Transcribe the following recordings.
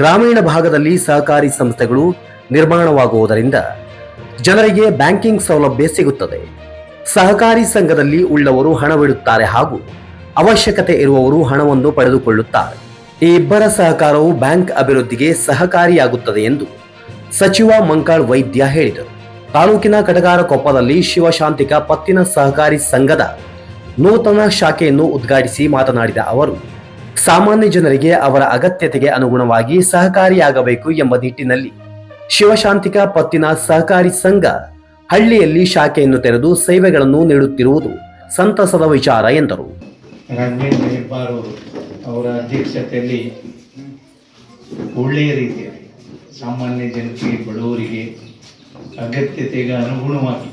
ಗ್ರಾಮೀಣ ಭಾಗದಲ್ಲಿ ಸಹಕಾರಿ ಸಂಸ್ಥೆಗಳು ನಿರ್ಮಾಣವಾಗುವುದರಿಂದ ಜನರಿಗೆ ಬ್ಯಾಂಕಿಂಗ್ ಸೌಲಭ್ಯ ಸಿಗುತ್ತದೆ. ಸಹಕಾರಿ ಸಂಘದಲ್ಲಿ ಉಳ್ಳವರು ಹಣವಿಡುತ್ತಾರೆ ಹಾಗೂ ಅವಶ್ಯಕತೆ ಇರುವವರು ಹಣವನ್ನು ಪಡೆದುಕೊಳ್ಳುತ್ತಾರೆ. ಈ ಇಬ್ಬರ ಸಹಕಾರವು ಬ್ಯಾಂಕ್ ಅಭಿವೃದ್ಧಿಗೆ ಸಹಕಾರಿಯಾಗುತ್ತದೆ ಎಂದು ಸಚಿವ ಮಂಕಾಳ್ ವೈದ್ಯ ಹೇಳಿದರು. ತಾಲೂಕಿನ ಕಟಗಾರಕೊಪ್ಪದಲ್ಲಿ ಶಿವಶಾಂತಿಕ ಪತ್ತಿನ ಸಹಕಾರಿ ಸಂಘದ ನೂತನ ಶಾಖೆಯನ್ನು ಉದ್ಘಾಟಿಸಿ ಮಾತನಾಡಿದ ಅವರು ಸಾಮಾನ್ಯ ಜನರಿಗೆ ಅವರ ಅಗತ್ಯತೆಗೆ ಅನುಗುಣವಾಗಿ ಸಹಕಾರಿಯಾಗಬೇಕು ಎಂಬ ನಿಟ್ಟಿನಲ್ಲಿ ಶಿವಶಾಂತಿಕ ಪತ್ತಿನ ಸಹಕಾರಿ ಸಂಘ ಹಳ್ಳಿಯಲ್ಲಿ ಶಾಖೆಯನ್ನು ತೆರೆದು ಸೇವೆಗಳನ್ನು ನೀಡುತ್ತಿರುವುದು ಸಂತಸದ ವಿಚಾರ ಎಂದರು. ಅವರ ಅಧ್ಯಕ್ಷತೆಯಲ್ಲಿ ಒಳ್ಳೆಯ ರೀತಿಯಲ್ಲಿ ಸಾಮಾನ್ಯ ಜನತೆಗೆ ಬಡವರಿಗೆ ಅಗತ್ಯತೆಗೆ ಅನುಗುಣವಾಗಿ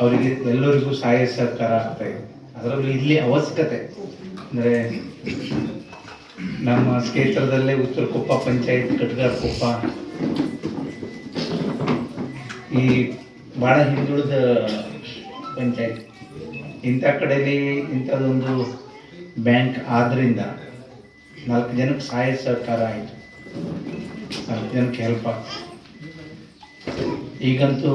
ಅವರಿಗೆ ಎಲ್ಲರಿಗೂ ಸಹಾಯ ಸಹಕಾರ ಆಗ್ತಾ ಇದೆ. ಅದರಲ್ಲೂ ಇಲ್ಲಿ ಅವಶ್ಯಕತೆ. ಅಂದರೆ ನಮ್ಮ ಕ್ಷೇತ್ರದಲ್ಲೇ ಉತ್ತರ ಕೊಪ್ಪ ಪಂಚಾಯತ್ ಕಟ್ಗಾರ್ ಕೊಪ್ಪ ಈ ಭಾಳ ಹಿಂದುಳಿದ ಪಂಚಾಯತ್. ಇಂಥ ಕಡೆಯಲ್ಲಿ ಇಂಥದ್ದೊಂದು ಬ್ಯಾಂಕ್ ಆದ್ದರಿಂದ ನಾಲ್ಕು ಜನಕ್ಕೆ ಸಹಾಯ ಸಹಕಾರ ಆಯಿತು. ನಾಲ್ಕು ಜನಕ್ಕೆ ಹೆಲ್ಪ್ ಆಗ್ತದೆ ಈಗಂತೂ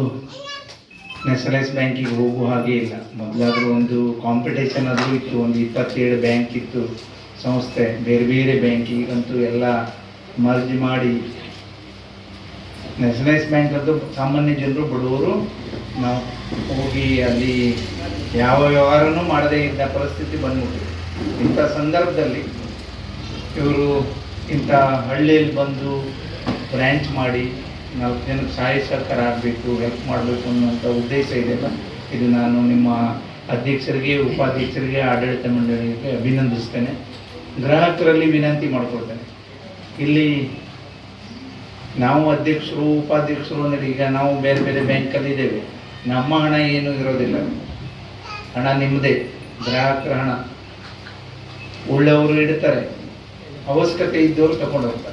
ನ್ಯಾಷನಲೈಸ್ ಬ್ಯಾಂಕಿಗೆ ಹೋಗುವ ಹಾಗೆ ಇಲ್ಲ. ಮೊದಲಾದರೂ ಒಂದು ಕಾಂಪಿಟೇಷನ್ ಆದರೂ ಇತ್ತು. ಒಂದು ಇಪ್ಪತ್ತೇಳು ಬ್ಯಾಂಕ್ ಇತ್ತು. ಸಂಸ್ಥೆ, ಬೇರೆ ಬೇರೆ ಬ್ಯಾಂಕ್ ಈಗಂತೂ ಎಲ್ಲ ಮರ್ಜ್ ಮಾಡಿ ನ್ಯಾಷನಲೈಸ್ ಬ್ಯಾಂಕ್ ಅಂತೂ ಸಾಮಾನ್ಯ ಜನರು, ಬಡವರು ನಾವು ಹೋಗಿ ಅಲ್ಲಿ ಯಾವ ವ್ಯವಹಾರನೂ ಮಾಡದೇ ಇದ್ದ ಪರಿಸ್ಥಿತಿ ಬಂದ್ಬಿಟ್ಟಿದೆ. ಇಂಥ ಸಂದರ್ಭದಲ್ಲಿ ಇವರು ಇಂಥ ಹಳ್ಳಿಯಲ್ಲಿ ಬಂದು ಬ್ರ್ಯಾಂಚ್ ಮಾಡಿ ನಾಲ್ಕು ಜನಕ್ಕೆ ಸಹಾಯ ಸರ್ಕಾರ ಆಗಬೇಕು ಹೆಲ್ಪ್ ಮಾಡಬೇಕು ಅನ್ನುವಂಥ ಉದ್ದೇಶ ಇದೆಯಲ್ಲ? ಇದು ನಾನು ನಿಮ್ಮ ಅಧ್ಯಕ್ಷರಿಗೆ, ಉಪಾಧ್ಯಕ್ಷರಿಗೆ, ಆಡಳಿತ ಮಂಡಳಿಗೆ ಅಭಿನಂದಿಸ್ತೇನೆ. ಗ್ರಾಹಕರಲ್ಲಿ ವಿನಂತಿ ಮಾಡ್ಕೊಳ್ತೇನೆ. ಇಲ್ಲಿ ನಾವು ಅಧ್ಯಕ್ಷರು, ಉಪಾಧ್ಯಕ್ಷರು ಅಂದರೆ ಈಗ ನಾವು ಬೇರೆ ಬೇರೆ ಬ್ಯಾಂಕಲ್ಲಿ ಇದ್ದೇವೆ. ನಮ್ಮ ಹಣ ಏನೂ ಇರೋದಿಲ್ಲ. ಹಣ ನಿಮ್ಮದೇ, ಗ್ರಾಹಕರ ಹಣ. ಉಳ್ಳವರು ಇಡ್ತಾರೆ. ಅವಶ್ಯಕತೆ ಇದ್ದವರು ತಗೊಂಡು ಹೋಗ್ತಾರೆ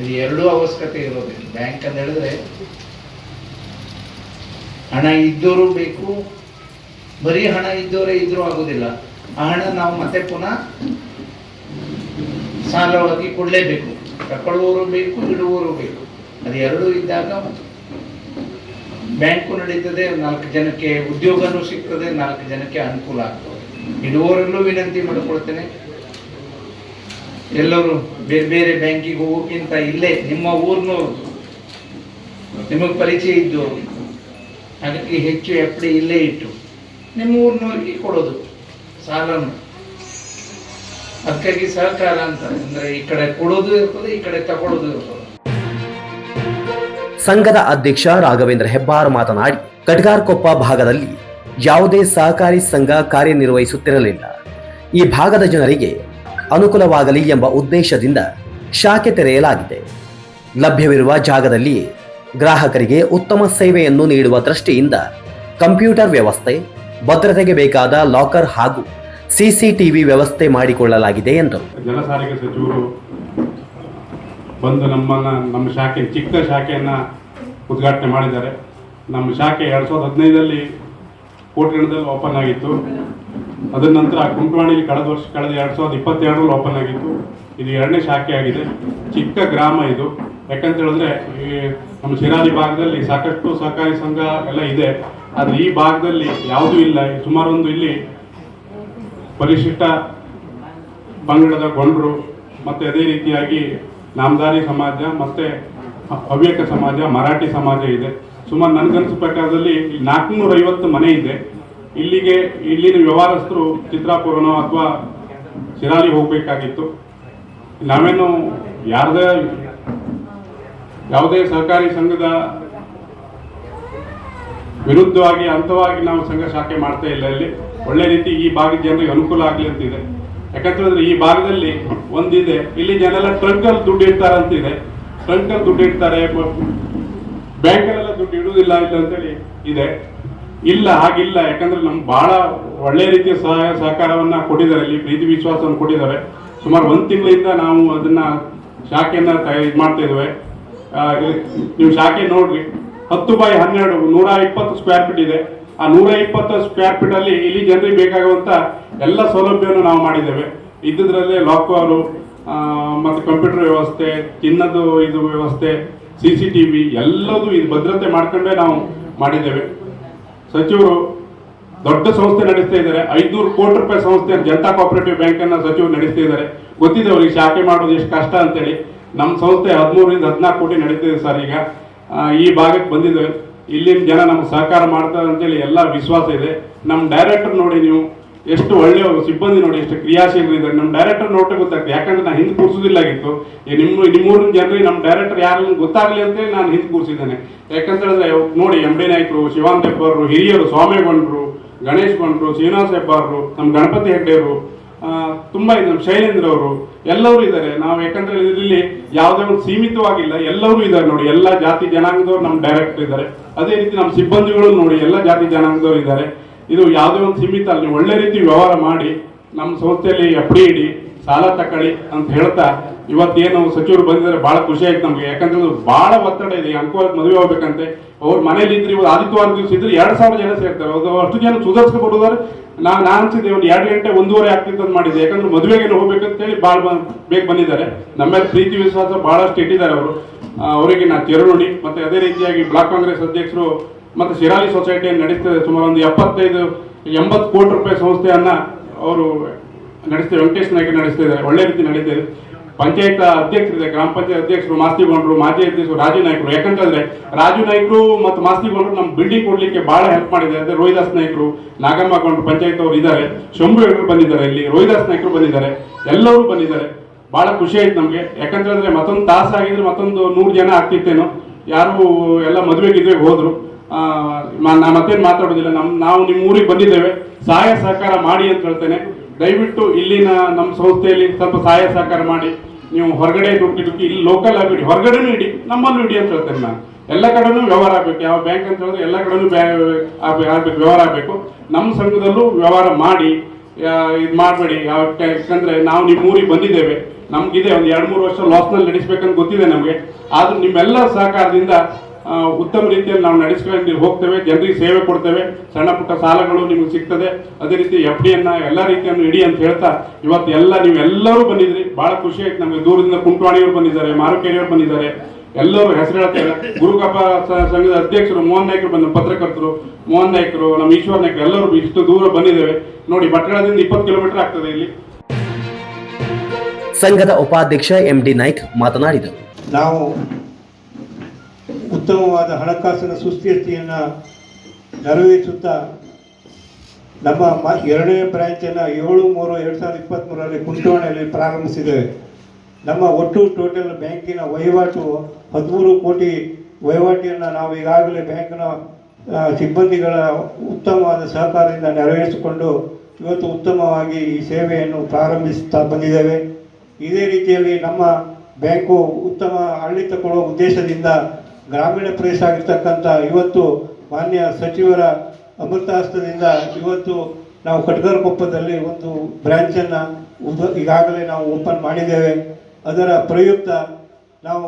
ಇದು ಎರಡೂ ಅವಶ್ಯಕತೆ ಇರೋದಿಲ್ಲ. ಬ್ಯಾಂಕ್ ಅಂತ ಹೇಳಿದ್ರೆ ಹಣ ಇದ್ದವರು ಬೇಕು, ಬರೀ ಹಣ ಇದ್ದವರೇ ಇದ್ರೂ ಆಗೋದಿಲ್ಲ. ಆ ಹಣ ನಾವು ಮತ್ತೆ ಪುನಃ ಸಾಲವಾಗಿ ಕೊಡಲೇಬೇಕು. ತಕೊಳ್ಳುವವರು ಬೇಕು, ಇಡುವವರು ಬೇಕು. ಅದು ಎರಡೂ ಇದ್ದಾಗ ಬ್ಯಾಂಕು ನಡೀತದೆ, ನಾಲ್ಕು ಜನಕ್ಕೆ ಉದ್ಯೋಗನೂ ಸಿಗ್ತದೆ, ನಾಲ್ಕು ಜನಕ್ಕೆ ಅನುಕೂಲ ಆಗ್ತದೆ. ಇಡುವವರಲ್ಲೂ ವಿನಂತಿ ಮಾಡಿಕೊಳ್ತೇನೆ. ಎಲ್ಲರೂ ಬೇರೆ ಬೇರೆ ಬ್ಯಾಂಕಿಗೆ ಹೋಗೋಕ್ಕಿಂತ ಇಲ್ಲೇ ನಿಮ್ಮ ಊರ್ನೂ ನಿಮಗೆ ಪರಿಚಯ ಇದ್ದು, ಅದಕ್ಕೆ ಹೆಚ್ಚು ಎಫ್ ಡಿ ಇಲ್ಲೇ ಇಟ್ಟು, ನಿಮ್ಮ ಊರಿನವ್ರಿಗೆ ಕೊಡೋದು, ಸಾಲನು. ಅದಕ್ಕಾಗಿ ಸಹಕಾರ ಅಂತ, ಅಂದ್ರೆ ಈ ಕಡೆ ಕೊಡೋದು ಇರ್ತದೆ, ಈ ಕಡೆ ತಗೊಳ್ಳೋದು ಇರ್ತದೆ. ಸಂಘದ ಅಧ್ಯಕ್ಷ ರಾಘವೇಂದ್ರ ಹೆಬ್ಬಾರ್ ಮಾತನಾಡಿ, ಕಟ್ಗಾರ್ಕೊಪ್ಪ ಭಾಗದಲ್ಲಿ ಯಾವುದೇ ಸಹಕಾರಿ ಸಂಘ ಕಾರ್ಯನಿರ್ವಹಿಸುತ್ತಿರಲಿಲ್ಲ. ಈ ಭಾಗದ ಜನರಿಗೆ ಅನುಕೂಲವಾಗಲಿ ಎಂಬ ಉದ್ದೇಶದಿಂದ ಶಾಖೆ ತೆರೆಯಲಾಗಿದೆ. ಲಭ್ಯವಿರುವ ಜಾಗದಲ್ಲಿ ಗ್ರಾಹಕರಿಗೆ ಉತ್ತಮ ಸೇವೆಯನ್ನು ನೀಡುವ ದೃಷ್ಟಿಯಿಂದ ಕಂಪ್ಯೂಟರ್ ವ್ಯವಸ್ಥೆ, ಭದ್ರತೆಗೆ ಬೇಕಾದ ಲಾಕರ್ ಹಾಗೂ ಸಿಸಿಟಿವಿ ವ್ಯವಸ್ಥೆ ಮಾಡಿಕೊಳ್ಳಲಾಗಿದೆ ಎಂದರು. ಜಲಸಾರಿಗೆ ಸಚಿವರು ಬಂದು ನಮ್ಮನ್ನ, ನಮ್ಮ ಶಾಖೆ, ಚಿಕ್ಕ ಶಾಖೆಯನ್ನು ಉದ್ಘಾಟನೆ ಮಾಡಿದ್ದಾರೆ. ನಮ್ಮ ಶಾಖೆ ಎರಡು ಸಾವಿರದ ಹದಿನೈದರಲ್ಲಿ ಓಪನ್ ಆಗಿತ್ತು. ಅದರ ನಂತರ ಕಳೆದ ವರ್ಷ, ಕಳೆದ ಎರಡು ಸಾವಿರದ ಇಪ್ಪತ್ತೆರಡರಲ್ಲಿ ಓಪನ್ ಆಗಿತ್ತು. ಇದು ಎರಡನೇ ಶಾಖೆ ಆಗಿದೆ. ಚಿಕ್ಕ ಗ್ರಾಮ ಇದು. ಯಾಕಂತ ಹೇಳಿದ್ರೆ, ಈ ನಮ್ಮ ಶಿರಾಲಿ ಭಾಗದಲ್ಲಿ ಸಾಕಷ್ಟು ಸಹಕಾರಿ ಸಂಘ ಎಲ್ಲ ಇದೆ. ಆದರೆ ಈ ಭಾಗದಲ್ಲಿ ಯಾವುದೂ ಇಲ್ಲ. ಸುಮಾರು ಒಂದು ಇಲ್ಲಿ ಪರಿಶಿಷ್ಟ ಬಂಗಡದ ಗೊಂಡರು, ಮತ್ತು ಅದೇ ರೀತಿಯಾಗಿ ನಾಮದಾರಿ ಸಮಾಜ, ಮತ್ತು ಹವ್ಯಕ ಸಮಾಜ, ಮರಾಠಿ ಸಮಾಜ ಇದೆ. ಸುಮಾರು ನನಗನ್ಸ ಪ್ರಕಾರದಲ್ಲಿ ನಾಲ್ಕುನೂರ ನಾಲ್ಕುನೂರೈವತ್ತು ಮನೆ ಇದೆ. ಇಲ್ಲಿಗೆ, ಇಲ್ಲಿನ ವ್ಯವಹಾರಸ್ಥರು ಚಿತ್ರಾಪುರನೋ ಅಥವಾ ಶಿರಾಲಿ ಹೋಗಬೇಕಾಗಿತ್ತು. ನಾವೇನು ಯಾರದೇ, ಯಾವುದೇ ಸಹಕಾರಿ ಸಂಘದ ವಿರುದ್ಧವಾಗಿ, ಹಂತವಾಗಿ ನಾವು ಸಂಘ ಶಾಖೆ ಮಾಡ್ತಾ ಇಲ್ಲ ಇಲ್ಲಿ. ಒಳ್ಳೆ ರೀತಿ ಈ ಭಾಗದ ಜನರಿಗೆ ಅನುಕೂಲ ಆಗಲಿ ಅಂತಿದೆ. ಯಾಕಂತ ಹೇಳಿದ್ರೆ ಈ ಭಾಗದಲ್ಲಿ ಒಂದಿದೆ. ಇಲ್ಲಿ ಜನ ಎಲ್ಲ ಟ್ರಂಕಲ್ಲಿ ದುಡ್ಡು ಇಡ್ತಾರೆ ಅಂತಿದೆ. ಟ್ರಂಕಲ್ಲಿ ದುಡ್ಡು ಇಡ್ತಾರೆ. ಬ್ಯಾಂಕಲ್ಲೆಲ್ಲ ದುಡ್ಡು ಇಡುವುದಿಲ್ಲ ಇಲ್ಲ ಅಂತೇಳಿ ಇದೆ. ಇಲ್ಲ, ಹಾಗಿಲ್ಲ. ಯಾಕಂದ್ರೆ ನಮ್ಗೆ ಬಹಳ ಒಳ್ಳೆ ರೀತಿಯ ಸಹಾಯ, ಸಹಕಾರವನ್ನ ಕೊಟ್ಟಿದ್ದಾರೆ. ಇಲ್ಲಿ ಪ್ರೀತಿ, ವಿಶ್ವಾಸವನ್ನು ಕೊಟ್ಟಿದ್ದಾರೆ. ಸುಮಾರು ಒಂದು ತಿಂಗಳಿಂದ ನಾವು ಅದನ್ನ ಶಾಖೆಯನ್ನ ಇದು ಮಾಡ್ತಾ ಇದ್ದೇವೆ. ನೀವು ಶಾಖೆ ನೋಡ್ರಿ. ಹತ್ತು ಬೈ ಹನ್ನೆರಡು, ನೂರ ಇಪ್ಪತ್ತು ಸ್ಕ್ವೇರ್ ಫೀಟ್ ಇದೆ. ಆ ನೂರ ಇಪ್ಪತ್ತು ಸ್ಕ್ವೇರ್ ಅಲ್ಲಿ ಇಲ್ಲಿ ಜನರಿಗೆ ಬೇಕಾಗುವಂತ ಎಲ್ಲ ಸೌಲಭ್ಯವನ್ನು ನಾವು ಮಾಡಿದ್ದೇವೆ. ಇದ್ದುದ್ರಲ್ಲೇ ಲಾಕರು ಮತ್ತು ಕಂಪ್ಯೂಟರ್ ವ್ಯವಸ್ಥೆ, ಚಿನ್ನದ ಇದು ವ್ಯವಸ್ಥೆ ಸಿ ಸಿ ಟಿ ವಿ ಎಲ್ಲದೂ ಇದು ಭದ್ರತೆ ಮಾಡ್ಕೊಂಡೇ ನಾವು ಮಾಡಿದ್ದೇವೆ. ಸಚಿವರು ದೊಡ್ಡ ಸಂಸ್ಥೆ ನಡೆಸ್ತಾ ಇದ್ದಾರೆ. ಐದುನೂರು ಕೋಟಿ ರೂಪಾಯಿ ಸಂಸ್ಥೆ ಜನತಾ ಕೋಆಪರೇಟಿವ್ ಬ್ಯಾಂಕ್ ಅನ್ನ ಸಚಿವರು ನಡೆಸ್ತಾ ಇದ್ದಾರೆ. ಗೊತ್ತಿದೆ ಅವ್ರಿಗೆ ಶಾಖೆ ಮಾಡೋದು ಎಷ್ಟು ಕಷ್ಟ ಅಂತೇಳಿ. ನಮ್ಮ ಸಂಸ್ಥೆ ಹದಿಮೂರರಿಂದ ಹದಿನಾಲ್ಕು ಕೋಟಿ ನಡೀತಿದೆ ಸರ್ ಈಗ. ಈ ಭಾಗಕ್ಕೆ ಬಂದಿದೆ ಇಲ್ಲಿನ ಜನ ನಮ್ಗೆ ಸಹಕಾರ ಮಾಡ್ತಾರೆ ಅಂತೇಳಿ ಎಲ್ಲ ವಿಶ್ವಾಸ ಇದೆ. ನಮ್ಮ ಡೈರೆಕ್ಟರ್ ನೋಡಿ ನೀವು. ಎಷ್ಟು ಒಳ್ಳೆಯ ಸಿಬ್ಬಂದಿ ನೋಡಿ, ಎಷ್ಟು ಕ್ರಿಯಾಶೀಲರಿದ್ದಾರೆ ನಮ್ಮ ಡೈರೆಕ್ಟರ್ ನೋಟೆ ಗೊತ್ತಾಗ್ತದೆ. ಯಾಕಂದ್ರೆ ನಾನು ಹಿಂದೆ ಕೂರಿಸೋದಿಲ್ಲಾಗಿತ್ತು. ನಿಮ್ಮ ನಿಮ್ಮೂರಿನ ಜನರಿಗೆ ನಮ್ಮ ಡೈರೆಕ್ಟರ್ ಯಾರು ಗೊತ್ತಾಗಲಿ ಅಂತೇಳಿ ನಾನು ಹಿಂದೆ ಕೂರಿಸಿದ್ದೇನೆ. ಯಾಕಂತೇಳಿದ್ರೆ, ನೋಡಿ, ಎಂ ಡಿ ನಾಯ್ಕರು ಶಿವಾಂತ್ ಹೆಬ್ಬಾರರು ಹಿರಿಯರು ಸ್ವಾಮಿಗೊಂಡ್ರು ಗಣೇಶ್ ಬಂಡ್ರು ಶ್ರೀನಿವಾಸ ಹೆಬ್ಬಾರರು ನಮ್ಮ ಗಣಪತಿ ಹೆಗ್ಡೆಯವರು ತುಂಬ ಇದೆ ನಮ್ಮ ಶೈಲೇಂದ್ರ ಅವರು, ಎಲ್ಲರೂ ಇದ್ದಾರೆ. ನಾವು ಯಾಕಂದ್ರೆ ಇದರಲ್ಲಿ ಯಾವುದೇ ಒಂದು ಸೀಮಿತವಾಗಿಲ್ಲ. ಎಲ್ಲರೂ ಇದ್ದಾರೆ ನೋಡಿ. ಎಲ್ಲ ಜಾತಿ ಜನಾಂಗದವರು ನಮ್ಮ ಡೈರೆಕ್ಟರ್ ಇದ್ದಾರೆ. ಅದೇ ರೀತಿ ನಮ್ಮ ಸಿಬ್ಬಂದಿಗಳು ನೋಡಿ, ಎಲ್ಲ ಜಾತಿ ಜನಾಂಗದವರು ಇದ್ದಾರೆ. ಇದು ಯಾವುದೇ ಒಂದು ಸೀಮಿತ ಅಲ್ಲಿ. ಒಳ್ಳೆ ರೀತಿ ವ್ಯವಹಾರ ಮಾಡಿ, ನಮ್ಮ ಸಂಸ್ಥೆಯಲ್ಲಿ ಎಫ್ ಡಿ ಇಡಿ, ಸಾಲ ತಕೊಳ್ಳಿ ಅಂತ ಹೇಳ್ತಾ, ಇವತ್ತೇನು ಸಚಿವರು ಬಂದಿದ್ದಾರೆ ಬಹಳ ಖುಷಿ ಆಯ್ತು ನಮಗೆ. ಯಾಕಂದ್ರೆ ಬಹಳ ಒತ್ತಡ ಇದೆ. ಅಂಕುವರ್ಗೆ ಮದುವೆ ಹೋಗ್ಬೇಕಂತೆ ಅವ್ರ ಮನೇಲಿ ಇದ್ರೆ ಇವತ್ತು ಆದಿತ್ಯವಾರ ದಿವಸ ಇದ್ರೆ ಎರಡು ಸಾವಿರ ಜನ ಸೇರ್ತಾರೆ. ಅದು ಅಷ್ಟು ಜನ ಸುಧಾರಿಸ್ಕೊಬಿಡೋದಾರೆ ನಾ ನಾನು ಅನ್ಸಿದ್ದೆ ಒಂದು ಎರಡು ಗಂಟೆ ಒಂದೂವರೆ ಆಗ್ತಿತ್ತು ಅಂತ ಮಾಡಿದ್ದೆ. ಯಾಕಂದ್ರೆ ಮದುವೆಗೆ ಹೋಗ್ಬೇಕಂತ ಹೇಳಿ ಭಾಳ ಬೇಗ ಬಂದಿದ್ದಾರೆ. ನಮ್ಮ ಮೇಲೆ ಪ್ರೀತಿ ವಿಶ್ವಾಸ ಭಾಳಷ್ಟು ಇಟ್ಟಿದ್ದಾರೆ ಅವರು. ಅವರಿಗೆ ನಾ ತೆರಳುಡಿ ಮತ್ತೆ ಅದೇ ರೀತಿಯಾಗಿ ಬ್ಲಾಕ್ ಕಾಂಗ್ರೆಸ್ ಅಧ್ಯಕ್ಷರು ಮತ್ತೆ ಶಿರಾಲಿ ಸೊಸೈಟಿಯನ್ನು ನಡೆಸ್ತಿದೆ? ಸುಮಾರು ಒಂದು ಎಪ್ಪತ್ತೈದು, ಎಂಬತ್ತು ಕೋಟಿ ರೂಪಾಯಿ ಸಂಸ್ಥೆಯನ್ನ ಅವರು ನಡೆಸ್ತಾರೆ ವೆಂಕಟೇಶ್ ನಾಯ್ಕ ನಡೆಸ್ತಾ ಇದ್ದಾರೆ ಒಳ್ಳೆ ರೀತಿ ನಡೀತಿದೆ ಪಂಚಾಯತ್ ಅಧ್ಯಕ್ಷರಿದೆ ಗ್ರಾಮ ಪಂಚಾಯತ್ ಅಧ್ಯಕ್ಷರು ಮಾಸ್ತಿಗೊಂಡ್ರು ಮಾಜಿ ಅಧ್ಯಕ್ಷರು ರಾಜು ನಾಯ್ಕರು. ಯಾಕಂತಂದ್ರೆ ರಾಜು ನಾಯ್ಕರು ಮತ್ತು ಮಾಸ್ತಿಗೊಂಡ್ರು ನಮ್ಮ ಬಿಲ್ಡಿಂಗ್ ಕೊಡ್ಲಿಕ್ಕೆ ಬಹಳ ಹೆಲ್ಪ್ ಮಾಡಿದ್ದಾರೆ. ಅಂದ್ರೆ ರೋಹಿದಾಸ್ ನಾಯ್ಕರು, ನಾಗಮ್ಮ ಗೊಂಡ್ರು ಪಂಚಾಯತ್ ಅವರು ಇದ್ದಾರೆ. ಶಂಭು ಇವರು ಬಂದಿದ್ದಾರೆ ಇಲ್ಲಿ. ರೋಹಿದಾಸ್ ನಾಯ್ಕರು ಬಂದಿದ್ದಾರೆ. ಎಲ್ಲರೂ ಬಂದಿದ್ದಾರೆ. ಬಹಳ ಖುಷಿ ಆಯ್ತು ನಮಗೆ. ಯಾಕಂತಂದ್ರೆ ಮತ್ತೊಂದು ತಾಸು ಆಗಿದ್ರೆ ಮತ್ತೊಂದು ನೂರು ಜನ ಆಗ್ತಿತ್ತೇನೋ. ಯಾರು ಎಲ್ಲ ಮದುವೆಗಿದ್ರೆ ಹೋದ್ರು. ಆ, ಮ- ನಾ ಮತ್ತೇನು ಮಾತಾಡೋದಿಲ್ಲ. ನಮ್ಮ ನಾವು ನಿಮ್ಮ ಊರಿಗೆ ಬಂದಿದ್ದೇವೆ. ಸಹಾಯ ಸಹಕಾರ ಮಾಡಿ ಅಂತ ಹೇಳ್ತೇನೆ. ದಯವಿಟ್ಟು ಇಲ್ಲಿನ ನಮ್ಮ ಸಂಸ್ಥೆಯಲ್ಲಿ ಸ್ವಲ್ಪ ಸಹಾಯ ಸಹಕಾರ ಮಾಡಿ. ನೀವು ಹೊರಗಡೆ ದುಡ್ಡು ದುಡ್ಡು ಇಲ್ಲಿ ಲೋಕಲ್ ಆಗಿಬಿಡಿ ಹೊರಗಡೆನೂ ಇಡಿ. ನಮ್ಮಲ್ಲೂ ಇಡಿ ಅಂತ ಹೇಳ್ತೇನೆ ನಾನು. ಎಲ್ಲ ಕಡೆನೂ ವ್ಯವಹಾರ ಆಗಬೇಕು. ಯಾವ ಬ್ಯಾಂಕ್ ಅಂತ ಹೇಳಿದ್ರೆ ಎಲ್ಲ ಕಡೆನೂ ಆಗ್ಬೇಕು ವ್ಯವಹಾರ ಆಗಬೇಕು. ನಮ್ಮ ಸಂಘದಲ್ಲೂ ವ್ಯವಹಾರ ಮಾಡಿ ಇದು ಮಾಡಬೇಡಿ. ಯಾವ ಯಾಕಂದರೆ ನಾವು ನಿಮ್ಮ ಊರಿಗೆ ಬಂದಿದ್ದೇವೆ. ನಮಗಿದೆ ಒಂದು ಎರಡು ಮೂರು ವರ್ಷ ಲಾಸ್ನಲ್ಲಿ ನಡೆಸ್ಬೇಕಂತ ಗೊತ್ತಿದೆ ನಮಗೆ. ಆದರೂ ನಿಮ್ಮೆಲ್ಲ ಸಹಕಾರದಿಂದ ಉತ್ತಮ ರೀತಿಯಲ್ಲಿ ನಾವು ನಡೆಸ್ಕೊಂಡು ಹೋಗ್ತೇವೆ ಜನರಿಗೆ ಸೇವೆ ಕೊಡ್ತೇವೆ ಸಣ್ಣ ಪುಟ್ಟ ಸಾಲಗಳು ನಿಮಗೆ ಸಿಗ್ತದೆ. ಅದೇ ರೀತಿ ಎಫ್ ಡಿಯನ್ನು ಎಲ್ಲ ರೀತಿಯನ್ನು ಇಡಿ ಅಂತ ಹೇಳ್ತಾ ಇವತ್ತು ಎಲ್ಲ ನೀವೆಲ್ಲರೂ ಬಂದಿದ್ರಿ ಬಹಳ ಖುಷಿ ಆಯ್ತು ನಮಗೆ. ದೂರದಿಂದ ಕುಂಟವಾಣಿಯವರು ಬಂದಿದ್ದಾರೆ ಮಾರುಕೇರಿಯವರು ಬಂದಿದ್ದಾರೆ. ಎಲ್ಲರೂ ಹೆಸರು ಹೇಳ್ತಾರೆ. ಗುರುಕಪ್ಪ ಸಂಘದ ಅಧ್ಯಕ್ಷರು ಮೋಹನ್ ನಾಯ್ಕರು ಬಂದ ಪತ್ರಕರ್ತರು ಮೋಹನ್ ನಾಯ್ಕರು ನಮ್ಮ ಈಶ್ವರ್ ನಾಯ್ಕರು ಎಲ್ಲರೂ ಇಷ್ಟು ದೂರ ಬಂದಿದ್ದೇವೆ. ನೋಡಿ ಬಟ್ಟಳದಿಂದ ಇಪ್ಪತ್ತು ಕಿಲೋಮೀಟರ್ ಆಗ್ತದೆ ಇಲ್ಲಿ. ಸಂಘದ ಉಪಾಧ್ಯಕ್ಷ ಎಂ ಡಿ ನಾಯ್ಕ್ ಮಾತನಾಡಿದರು. ನಾವು ಉತ್ತಮವಾದ ಹಣಕಾಸಿನ ಸುಸ್ಥಿರತೆಯನ್ನು ನೆರವೇರಿಸುತ್ತಾ ನಮ್ಮ ಮ ಎರಡನೇ ಬ್ರ್ಯಾಂಚನ್ನು ಏಳು ಮೂರು ಎರಡು ಸಾವಿರದ ಇಪ್ಪತ್ತ್ಮೂರರಲ್ಲಿ ಕುಂಟೋಣೆಯಲ್ಲಿ ಪ್ರಾರಂಭಿಸಿದ್ದೇವೆ ನಮ್ಮ ಒಟ್ಟು ಟೋಟಲ್ ಬ್ಯಾಂಕಿನ ವಹಿವಾಟು ಹದಿಮೂರು ಕೋಟಿ ವಹಿವಾಟಿಯನ್ನು ನಾವು ಈಗಾಗಲೇ ಬ್ಯಾಂಕಿನ ಸಿಬ್ಬಂದಿಗಳ ಉತ್ತಮವಾದ ಸಹಕಾರದಿಂದ ನೆರವೇರಿಸಿಕೊಂಡು ಇವತ್ತು ಉತ್ತಮವಾಗಿ ಈ ಸೇವೆಯನ್ನು ಪ್ರಾರಂಭಿಸುತ್ತಾ ಬಂದಿದ್ದೇವೆ. ಇದೇ ರೀತಿಯಲ್ಲಿ ನಮ್ಮ ಬ್ಯಾಂಕು ಉತ್ತಮ ಆಡಳಿತ ಕೊಡುವ ಉದ್ದೇಶದಿಂದ ಗ್ರಾಮೀಣ ಪ್ರದೇಶ ಆಗಿರ್ತಕ್ಕಂಥ ಇವತ್ತು ಮಾನ್ಯ ಸಚಿವರ ಅಮೃತಾಸ್ತದಿಂದ ಇವತ್ತು ನಾವು ಕಟ್ಗರಕೊಪ್ಪದಲ್ಲಿ ಒಂದು ಬ್ರ್ಯಾಂಚನ್ನು ಉದ, ಈಗಾಗಲೇ ನಾವು ಓಪನ್ ಮಾಡಿದ್ದೇವೆ. ಅದರ ಪ್ರಯುಕ್ತ ನಾವು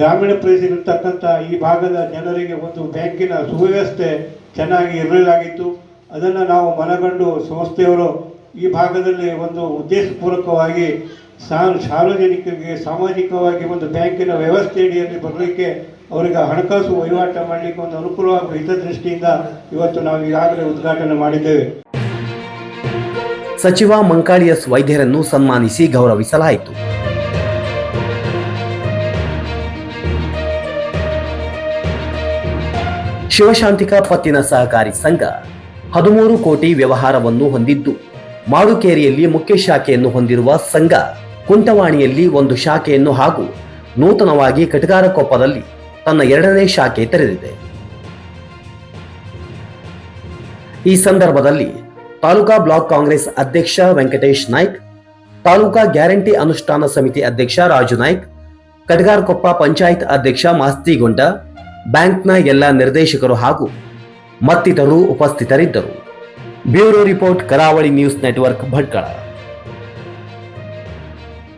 ಗ್ರಾಮೀಣ ಪ್ರದೇಶದಲ್ಲಿರ್ತಕ್ಕಂಥ ಈ ಭಾಗದ ಜನರಿಗೆ ಒಂದು ಬ್ಯಾಂಕಿನ ಸುವ್ಯವಸ್ಥೆ ಚೆನ್ನಾಗಿ ಇರಲಾಗಿತ್ತು. ಅದನ್ನು ನಾವು ಮನಗಂಡು ಸಂಸ್ಥೆಯವರು ಈ ಭಾಗದಲ್ಲಿ ಒಂದು ಉದ್ದೇಶಪೂರ್ವಕವಾಗಿ ಸಾರ್ವಜನಿಕರಿಗೆ ಸಾಮಾಜಿಕವಾಗಿ ಒಂದು ಬ್ಯಾಂಕಿನ ವ್ಯವಸ್ಥೆ ಅಡಿಯಲ್ಲಿ ಬರಲಿಕ್ಕೆ ಅವರಿಗೆ ಹಣಕಾಸು ವಹಿವಾಟ ಮಾಡಲಿಕ್ಕೆ ಒಂದು ಅನುಕೂಲವಾಗುವ ಹಿತದೃಷ್ಟಿಯಿಂದ ಇವತ್ತು ನಾವು ಈಗಾಗಲೇ ಉದ್ಘಾಟನೆ ಮಾಡಿದ್ದೇವೆ. ಸಚಿವ ಮಂಕಾಳಿ ಎಸ್ ವೈದ್ಯರನ್ನು ಸನ್ಮಾನಿಸಿ ಗೌರವಿಸಲಾಯಿತು. ಶಿವಶಾಂತಿಕ ಪತ್ತಿನ ಸಹಕಾರಿ ಸಂಘ ಹದಿಮೂರು ಕೋಟಿ ವ್ಯವಹಾರವನ್ನು ಹೊಂದಿದ್ದು, ಮಾಡುಕೇರಿಯಲ್ಲಿ ಮುಖ್ಯ ಶಾಖೆಯನ್ನು ಹೊಂದಿರುವ ಸಂಘ ಕುಂಟವಾಣಿಯಲ್ಲಿ ಒಂದು ಶಾಖೆಯನ್ನು ಹಾಗೂ ನೂತನವಾಗಿ ಕಟಗಾರಕೊಪ್ಪದಲ್ಲಿ ತನ್ನ ಎರಡನೇ ಶಾಖೆ ತೆರೆದಿದೆ. ಈ ಸಂದರ್ಭದಲ್ಲಿ ತಾಲೂಕಾ ಬ್ಲಾಕ್ ಕಾಂಗ್ರೆಸ್ ಅಧ್ಯಕ್ಷ ವೆಂಕಟೇಶ್ ನಾಯ್ಕ್, ತಾಲೂಕಾ ಗ್ಯಾರಂಟಿ ಅನುಷ್ಠಾನ ಸಮಿತಿ ಅಧ್ಯಕ್ಷ ರಾಜು ನಾಯ್ಕ್, ಕಟಗಾರಕೊಪ್ಪ ಪಂಚಾಯತ್ ಅಧ್ಯಕ್ಷ ಮಾಸ್ತಿಗೊಂಡ, ಬ್ಯಾಂಕ್ನ ಎಲ್ಲ ನಿರ್ದೇಶಕರು ಹಾಗೂ ಮತ್ತಿತರರು ಉಪಸ್ಥಿತರಿದ್ದರು. Bureau report Karavali news network Bhatkal.